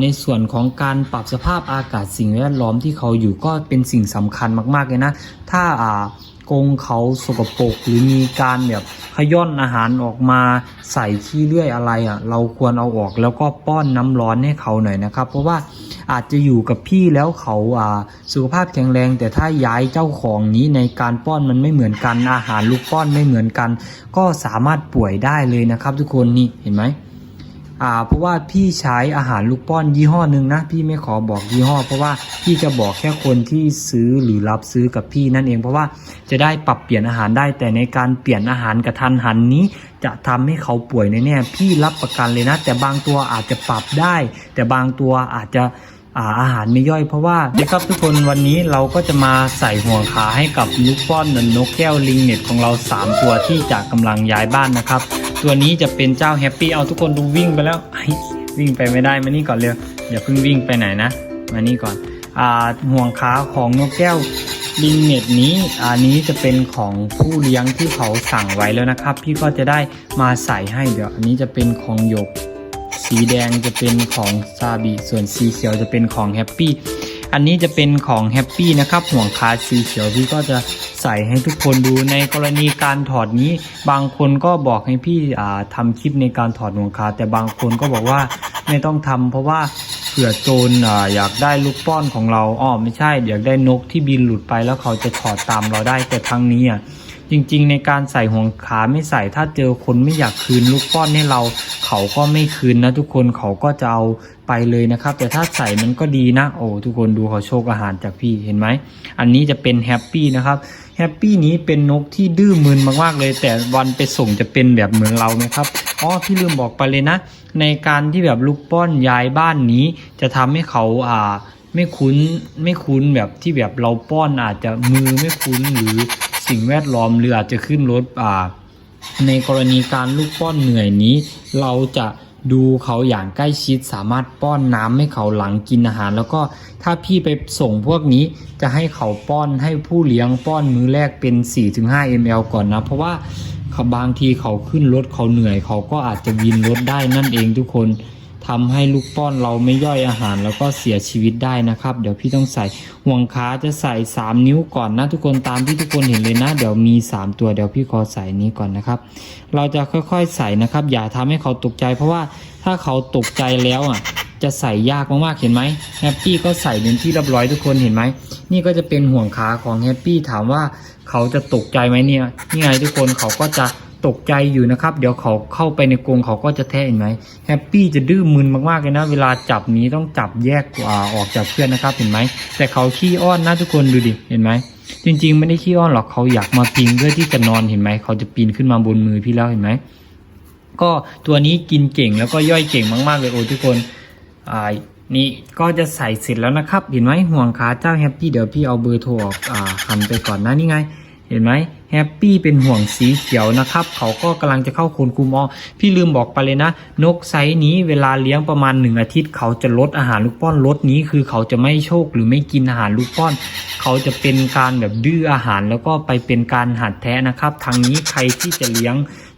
ในส่วนของการปรับสภาพอากาศสิ่งแวดล้อมที่เขาอยู่ก็เป็นสิ่งสำคัญมาก ๆ เลยนะ ถ้าอ่ากรงเขาสกปรกหรือมีการแบบขย่อนอาหารออกมาใส่ขี้เลื่อยอะไรอะ เราควรเอาออกแล้วก็ป้อนน้ำร้อนให้เขาหน่อยนะครับ เพราะว่าอาจจะอยู่กับพี่แล้วเขาอ่าสุขภาพแข็งแรง แต่ถ้าย้ายเจ้าของนี้ในการป้อนมันไม่เหมือนกันอาหารลูกป้อนไม่เหมือนกัน ก็สามารถป่วยได้เลยนะครับ ทุกคนนี่เห็นไหม อ่าเพราะว่าพี่ใช้อาหารลูกป้อนยี่ห้อหนึ่งนะ พี่ไม่ขอบอกยี่ห้อ เพราะว่าพี่จะบอกแค่คนที่ซื้อหรือรับซื้อกับพี่นั่นเอง เพราะว่าจะได้ปรับเปลี่ยนอาหารได้ แต่ในการเปลี่ยนอาหารกระทันหันนี้ จะทำให้เขาป่วยแน่ๆพี่รับประกันเลยนะ แต่บางตัวอาจจะปรับได้ แต่บางตัวอาจจะ อาอาหารไม่ย่อยเพราะว่าเด็กครับทุกคนวันนี้เราก็จะมาใส่ห่วงขาให้กับลูกป้อนนกแก้วลิงเน็ตของเรา 3 ตัวที่จะกำลังย้ายบ้านนะครับ ตัวนี้จะเป็นเจ้าแฮปปี้เอาทุกคนดูวิ่งไปแล้ววิ่งไปไม่ได้มานี่ก่อนเร็วอย่าเพิ่งวิ่งไปไหนนะ มานี่ก่อนอ่าห่วงขาของนกแก้วลิงเน็ตนี้อันนี้จะเป็นของผู้เลี้ยงที่เขาสั่งไว้แล้วนะครับ พี่ก็จะได้มาใส่ให้เดี๋ยว อันนี้จะเป็นของหยก สีแดงจะเป็นของซาบิส่วนสีเขียวจะเป็นของแฮปปี้อันนี้จะเป็นของแฮปปี้นะครับห่วงคาสีเขียวพี่ก็จะใส่ให้ทุกคนดูในกรณีการถอดนี้ บางคนก็บอกให้พี่อ่าทำคลิปในการถอดห่วงคา แต่บางคนก็บอกว่าไม่ต้องทำเพราะว่าเผื่อโจรออยากได้ลูกป้อนของเราอ้อไม่ใช่อยากได้นกที่บินหลุดไปแล้วเขาจะถอดตามเราได้แต่ทั้งนี้อะจริงๆ ในการใส่ห่วงขาไม่ใส่ถ้าเจอคนไม่อยากคืนลูกป้อนให้เรา เขาก็ไม่คืนนะทุกคนเขาก็จะเอาไปเลยนะครับ แต่ถ้าใส่มันก็ดีนะ โอ้ทุกคนดูเขาโชคอาหารจากพี่เห็นไหม อันนี้จะเป็นแฮปปี้นะครับแฮปปี้นี้เป็นนกที่ดื้อมึนมากๆเลย แต่วันไปส่งจะเป็นแบบเหมือนเราไหมครับอ๋อพี่ลืมบอกไปเลยนะ ในการที่แบบลูกป้อนย้ายบ้านนี้ จะทำให้เขาอ่าไม่คุ้นไม่คุ้นแบบที่แบบเราป้อนอาจจะมือไม่คุ้นหรือสิ่งแวดล้อมหรืออาจจะขึ้นรถอ่า ในกรณีการลูกป้อนเหนื่อยนี้ เราจะดูเขาอย่างใกล้ชิดสามารถป้อนน้ำให้เขาหลังกินอาหาร แล้วก็ถ้าพี่ไปส่งพวกนี้จะให้เขาป้อนให้ผู้เลี้ยงป้อนมื้อแรกเป็น 4-5 ml ก่อนนะ เพราะว่าบางทีเขาขึ้นรถเขาเหนื่อย เขาก็อาจจะวินรถได้นั่นเองทุกคน ทำให้ลูกป้อนเราไม่ย่อยอาหาร แล้วก็เสียชีวิตได้นะครับ เดี๋ยวพี่ต้องใส่ห่วงขาจะใส่ 3 นิ้วก่อนนะทุกคนตามที่ทุกคนเห็นเลยนะ เดี๋ยวมี 3 ตัวเดี๋ยวพี่ขอใส่นี้ก่อนนะครับ เราจะค่อยๆใส่นะครับ อย่าทำให้เขาตกใจ เพราะว่าถ้าเขาตกใจแล้วอะจะใส่ยากมากๆ เห็นไหมแฮปปี้ก็ใส่เป็นที่เรียบร้อยทุกคนเห็นไหม นี่ก็จะเป็นห่วงขาของแฮปปี้ถามว่าเขาจะตกใจไหมเนี่ย นี่ไงทุกคนเขาก็จะ ตกใจอยู่นะครับ เดี๋ยวเขาเข้าไปในกรงเขาก็จะแท้เห็นไหมแฮปปี้จะดื้อมึนมากๆเลยนะ เวลาจับนี้ต้องจับแยกอ่าออกจากเพื่อนนะครับเห็นไหม แต่เขาขี้อ้อนนะทุกคนดูดิเห็นไหมจริง ๆ ไม่ได้ขี้อ้อนหรอกเขาอยากมาพิงเพื่อที่จะนอนเห็นไหมเขาจะปีนขึ้นมาบนมือพี่แล้วเห็นไหมก็ตัวนี้กินเก่งแล้วก็ย่อยเก่งมาก ๆเลยโอ้ทุกคนอ่านี่ก็จะใส่เสร็จแล้วนะครับ เห็นไหมห่วงขาเจ้าแฮปปี้เดี๋ยวพี่เอาเบอร์โทรออกอ่าหันไปก่อนนะนี่ไง เห็นไหมแฮปปี้เป็นห่วงสีเขียวนะครับ เขาก็กำลังจะเข้าโคนคุมอ พี่ลืมบอกไปเลยนะ นกไซส์นี้เวลาเลี้ยงประมาณหนึ่งอาทิตย์ เขาจะลดอาหารลูกป้อนลดนี้คือเขาจะไม่โชคหรือไม่กินอาหารลูกป้อน เขาจะเป็นการแบบดื้ออาหารแล้วก็ไปเป็นการหัดแท้นะครับทางนี้ใครที่จะเลี้ยง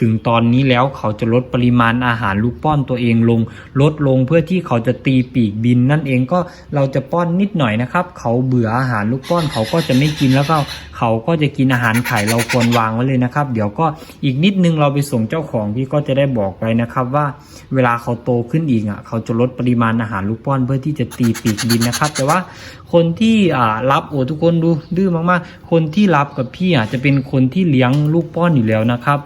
ถึงตอนนี้แล้วเขาจะลดปริมาณอาหารลูกป้อนตัวเองลง ลดลงเพื่อที่เขาจะตีปีกบิน นั่นเองก็เราจะป้อนนิดหน่อยนะครับ เขาเบื่ออาหารลูกป้อนเขาก็จะไม่กินแล้วก็เขาก็จะกินอาหารไข่เราควรวางไว้เลยนะครับ เดี๋ยวก็อีกนิดนึงเราไปส่งเจ้าของพี่ก็จะได้บอกไว้นะครับว่าเวลาเขาโตขึ้นอีกอะเขาจะลดปริมาณอาหารลูกป้อนเพื่อที่จะตีปีกบินนะครับ แต่ว่าคนที่รับโอ้ทุกคนดูดื้อมากๆ คนที่รับกับพี่อะจะเป็นคนที่เลี้ยงลูกป้อนอยู่แล้วนะครับ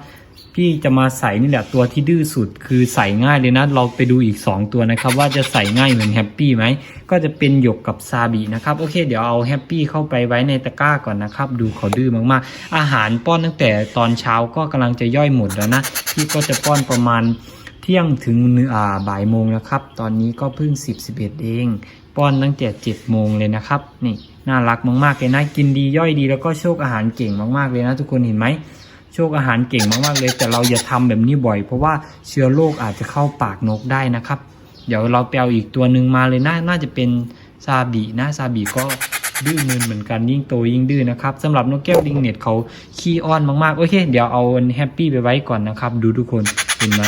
พี่จะมาใส่นี่แหละตัวที่ดื้อสุดคือใส่ง่ายเลยนะ เราไปดูอีก 2 ตัวนะครับ ว่าจะใส่ง่ายเหมือนแฮปปี้ไหมก็จะเป็นหยกกับซาบินะครับโอเค เดี๋ยวเอาแฮปปี้เข้าไปไว้ในตะกร้าก่อนนะครับ ดูเขาดื้อมากๆ อาหารป้อนตั้งแต่ตอนเช้าก็กำลังจะย่อยหมดแล้วนะพี่ก็จะป้อนประมาณเที่ยงถึงอ่าบ่ายโมงนะครับ ตอนนี้ก็เพิ่ง 10 11 เอง ป้อนตั้งแต่7โมงเลยนะครับนี่น่ารักมากๆเลยนะกินดีย่อยดีแล้วก็โชคอาหารเก่งมากๆเลยนะ ทุกคนเห็นไหม ชคอาหารเก่งมากๆเลย แต่เราอย่าทำแบบนี้บ่อย เพราะว่าเชื้อโรคอาจจะเข้าปากนกได้นะครับ เดี๋ยวเราไปเอาอีกตัวหนึ่งมาเลยนะน่าจะเป็นซาบินะซาบิก็ดื้อมึนเหมือนกันยิ่งโตยิ่งดื้อนะครับสำหรับนกแก้วดิงเน็ตเขาขี้อ้อนมากๆโอเค เดี๋ยวเอาแฮปปี้ไปไว้ก่อนนะครับ ดูทุกคนเห็นไหม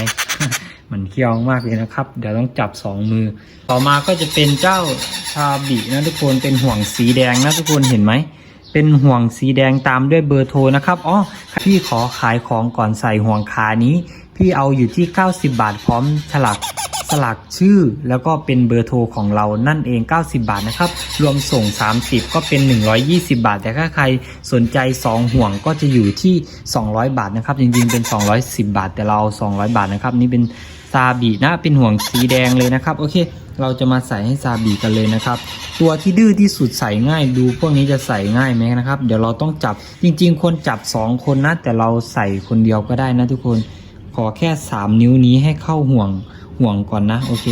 มันเคี้ยวมากเลยนะครับ เดี๋ยวต้องจับสองมือ ต่อมาก็จะเป็นเจ้าชาบินะทุกคนเป็นห่วงสีแดงนะทุกคนเห็นไหม เป็นห่วงสีแดงตามด้วยเบอร์โทรนะครับอ๋อพี่ขอขายของก่อนใส่ห่วงขานี้ พี่เอาอยู่ที่ 90 บาทพร้อมฉลากสลักชื่อแล้วก็เป็นเบอร์โทรของเรานั่นเอง 90 บาทนะครับ รวมส่ง 30 ก็เป็น 120 บาท แต่ถ้าใครสนใจ 2 ห่วงก็จะอยู่ที่ 200 บาทนะครับ จริงๆ เป็น 210 บาท แต่เราเอา200 บาทนะครับ นี่เป็นซาบีนะ เป็นห่วงสีแดงเลยนะครับ โอเค เราจะมาใส่ให้ซาบีกันเลยนะครับ ตัวที่ดื้อที่สุดใส่ง่ายดูพวกนี้จะใส่ง่ายไหมนะครับ เดี๋ยวเราต้องจับจริง ๆ คนจับ 2 คนนะแต่เราใส่คนเดียวก็ได้นะทุกคนขอแค่ 3 นิ้วนี้ให้เข้าห่วงห่วงก่อนนะโอเค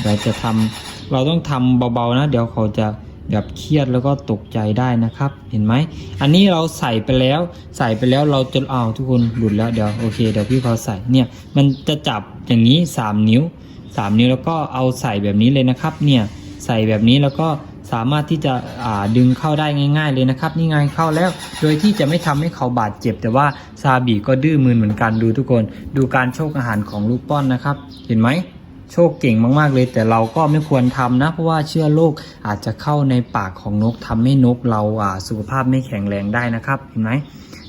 เดี๋ยวจะทำเราต้องทำเบาๆนะ เดี๋ยวเขาจะแบบเครียดแล้วก็ตกใจได้นะครับ เห็นไหม อันนี้เราใส่ไปแล้ว ใส่ไปแล้วเราจะเอาทุกคนหลุดแล้วเดี๋ยวโอเคเดี๋ยวพี่เขาใส่เนี่ยมันจะจับอย่างนี้ 3 นิ้ว 3 นิ้วแล้วก็เอาใส่แบบนี้เลยนะครับ เนี่ยใส่แบบนี้แล้วก็สามารถที่จะอ่าดึงเข้าได้ง่าย ๆ เลยนะครับ นี่ไงเข้าแล้ว โดยที่จะไม่ทำให้เขาบาดเจ็บ แต่ว่าซาบีก็ดื้อมือเหมือนกันดูทุกคน ดูการโชคอาหารของลูกป้อนนะครับ เห็นไหมโชคเก่งมากๆเลย แต่เราก็ไม่ควรทำนะ เพราะว่าเชื้อโรคอาจจะเข้าในปากของนกทำให้นกเราอ่าสุขภาพไม่แข็งแรงได้นะครับ เห็นไหม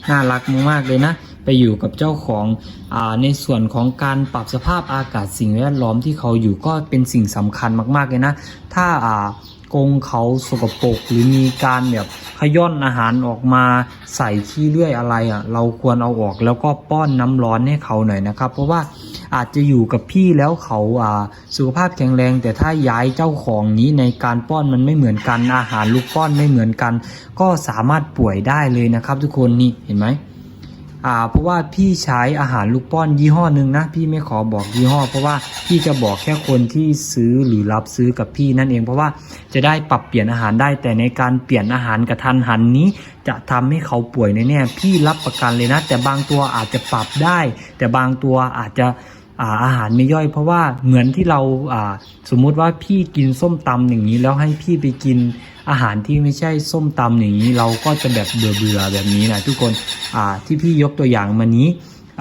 น่ารักมากๆเลยนะ ไปอยู่กับเจ้าของอในส่วนของการปรับสภาพอากาศสิ่งแวดล้อมที่เขาอยู่ก็เป็นสิ่งสำคัญมากๆเลยนะ ถ้าอ่ากรงเขาสกปรกหรือมีการแบบขย้อนอาหารออกมาใส่ขี้เลื่อยอะไรอะ เราควรเอาออกแล้วก็ป้อนน้ำร้อนให้เขาหน่อยนะครับ เพราะว่าอาจจะอยู่กับพี่แล้วเขาอ่าสุขภาพแข็งแรง แต่ถ้าย้ายเจ้าของนี้ในการป้อนมันไม่เหมือนกันอาหารลูกป้อนไม่เหมือนกัน ก็สามารถป่วยได้เลยนะครับ ทุกคนนี่เห็นไหม อ่าเพราะว่าพี่ใช้อาหารลูกป้อนยี่ห้อหนึ่งนะพี่ไม่ขอบอกยี่ห้อ เพราะว่าพี่จะบอกแค่คนที่ซื้อหรือรับซื้อกับพี่นั่นเอง เพราะว่าจะได้ปรับเปลี่ยนอาหารได้ แต่ในการเปลี่ยนอาหารกระทันหันนี้ จะทำให้เขาป่วยแน่ๆพี่รับประกันเลยนะ แต่บางตัวอาจจะปรับได้ แต่บางตัวอาจจะอาอาหารไม่ย่อยเพราะว่าเหมือนที่เราอ่าสมมุติว่าพี่กินส้มตำอย่างนี้แล้วให้พี่ไปกิน อาหารที่ไม่ใช่ส้มตำอย่างนี้เราก็จะแบบเบื่อๆแบบนี้นะทุกคนอ่าที่พี่ยกตัวอย่างมานี้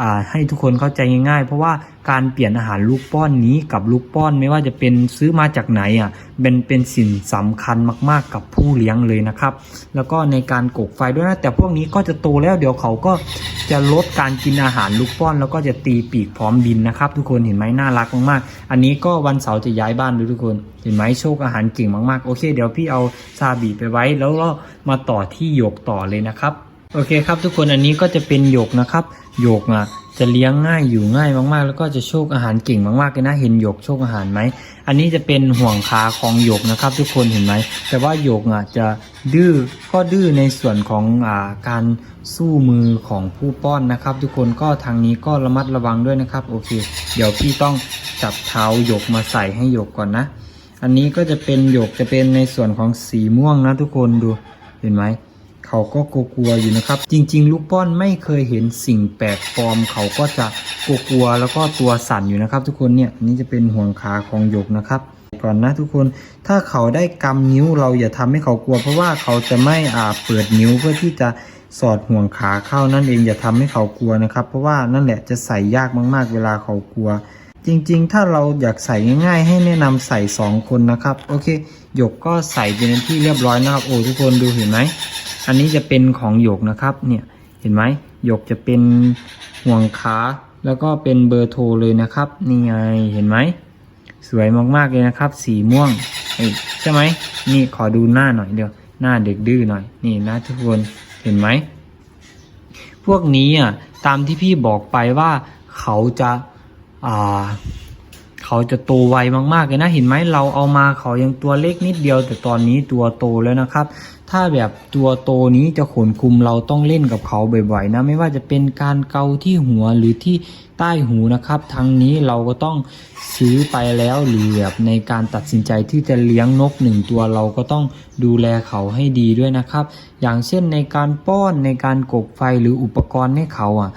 อ่าให้ทุกคนเข้าใจง่ายๆ เพราะว่าการเปลี่ยนอาหารลูกป้อนนี้กับลูกป้อนไม่ว่าจะเป็นซื้อมาจากไหนอะ เป็นเป็นสิ่งสำคัญมากๆกับผู้เลี้ยงเลยนะครับ แล้วก็ในการกกไฟด้วยนะ แต่พวกนี้ก็จะโตแล้วเดี๋ยวเขาก็จะลดการกินอาหารลูกป้อน แล้วก็จะตีปีกพร้อมบินนะครับ ทุกคนเห็นไหมน่ารักมากๆ อันนี้ก็วันเสาร์จะย้ายบ้านดูทุกคน เห็นไหมโชคอาหารเก่งมากๆ โอเค เดี๋ยวพี่เอาซาบีไปไว้ แล้วก็มาต่อที่หยกต่อเลยนะครับ โอเคครับทุกคนอันนี้ก็จะเป็นหยกนะครับหยกอะ จะเลี้ยงง่ายอยู่ง่ายมากๆ แล้วก็จะโชคอาหารเก่งมากๆเลยนะเห็นหยกโชคอาหารไหมอันนี้จะเป็นห่วงขาของหยกนะครับ ทุกคนเห็นไหมแต่ว่าหยกอะจะดื้อก็ดื้อในส่วนของอ่าการสู้มือของผู้ป้อนนะครับ ทุกคนก็ทางนี้ก็ระมัดระวังด้วยนะครับโอเค เดี๋ยวพี่ต้องจับเท้าหยกมาใส่ให้หยกก่อนนะ อันนี้ก็จะเป็นหยกจะเป็นในส่วนของสีม่วงนะทุกคนดูเห็นไหม เขาก็กลัวอยู่นะครับ จริง ๆ ลูกป้อนไม่เคยเห็นสิ่งแปลกปลอม เขาก็จะกลัวแล้วก็ตัวสั่นอยู่นะครับ ทุกคนเนี่ยนี่จะเป็นห่วงขาของหยกนะครับก่อนนะทุกคน ถ้าเขาได้กำนิ้วเราอย่าทำให้เขากลัว เพราะว่าเขาจะไม่อาเปิดนิ้วเพื่อที่จะสอดห่วงขาเข้านั่นเองอย่าทำให้เขากลัวนะครับ เพราะว่านั่นแหละจะใส่ยากมาก ๆ เวลาเขากลัว จริงๆ ถ้าเราอยากใส่ง่ายๆ ให้แนะนำใส่ 2 คนนะครับ โอเค หยกก็ใส่เป็นที่เรียบร้อยนะครับ โอ้ทุกคนดูเห็นไหม อันนี้จะเป็นของหยกนะครับ เนี่ย เห็นไหม หยกจะเป็นห่วงขา แล้วก็เป็นเบอร์โทรเลยนะครับ นี่ไง เห็นไหม สวยมากๆเลยนะครับ สีม่วงเอ้ยใช่ไหม นี่ขอดูหน้าหน่อยเดียว หน้าเด็กดื้อหน่อย นี่นะทุกคน เห็นไหม พวกนี้อะ ตามที่พี่บอกไปว่าเขาจะ อ่าเขาจะโตไวมากๆเลยนะเห็นไหมเราเอามาเขายังตัวเล็กนิดเดียว แต่ตอนนี้ตัวโตแล้วนะครับ ถ้าแบบตัวโตนี้จะขนคุมเราต้องเล่นกับเขาบ่อยๆนะไม่ว่าจะเป็นการเกาที่หัวหรือที่ใต้หูนะครับทั้งนี้เราก็ต้องซื้อไปแล้วหรือแบบในการตัดสินใจที่จะเลี้ยงนกหนึ่งตัวเราก็ต้องดูแลเขาให้ดีด้วยนะครับ อย่างเช่นในการป้อนในการกกไฟหรืออุปกรณ์ให้เขาอะ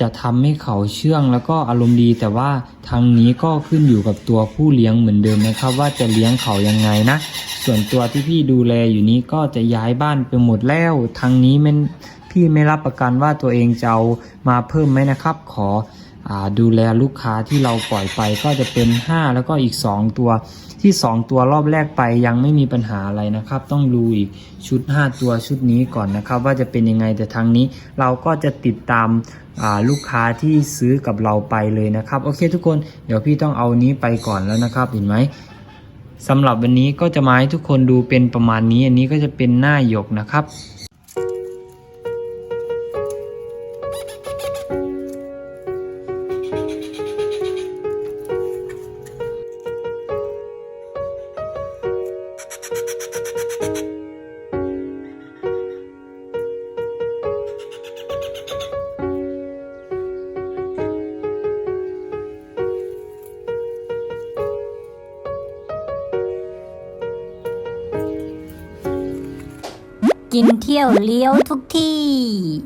จะทำให้เขาเชื่องแล้วก็อารมณ์ดี แต่ว่าทางนี้ก็ขึ้นอยู่กับตัวผู้เลี้ยงเหมือนเดิมนะครับ ว่าจะเลี้ยงเขายังไงนะ ส่วนตัวที่พี่ดูแลอยู่นี้ก็จะย้ายบ้านไปหมดแล้วทางนี้มันพี่ไม่รับประกันว่าตัวเองจะเอามาเพิ่มไหมนะครับ ขอ ดูแลลูกค้าที่เราปล่อยไปก็จะเป็น 5 แล้วก็อีก 2 ตัวที่ 2 ตัวรอบแรกไปยังไม่มีปัญหาอะไรนะครับ ต้องดูอีกชุด 5 ตัวชุดนี้ก่อนนะครับ ว่าจะเป็นยังไงแต่ทางนี้เราก็จะติดตามาลูกค้าที่ซื้อกับเราไปเลยนะครับ โอเคทุกคนเดี๋ยวพี่ต้องเอานี้ไปก่อนแล้วนะครับเห็นไหมสำหรับวันนี้ก็จะมาให้ทุกคนดูเป็นประมาณนี้ อันนี้ก็จะเป็นหน้าหยกนะครับ กินเที่ยวเลี้ยวทุกที่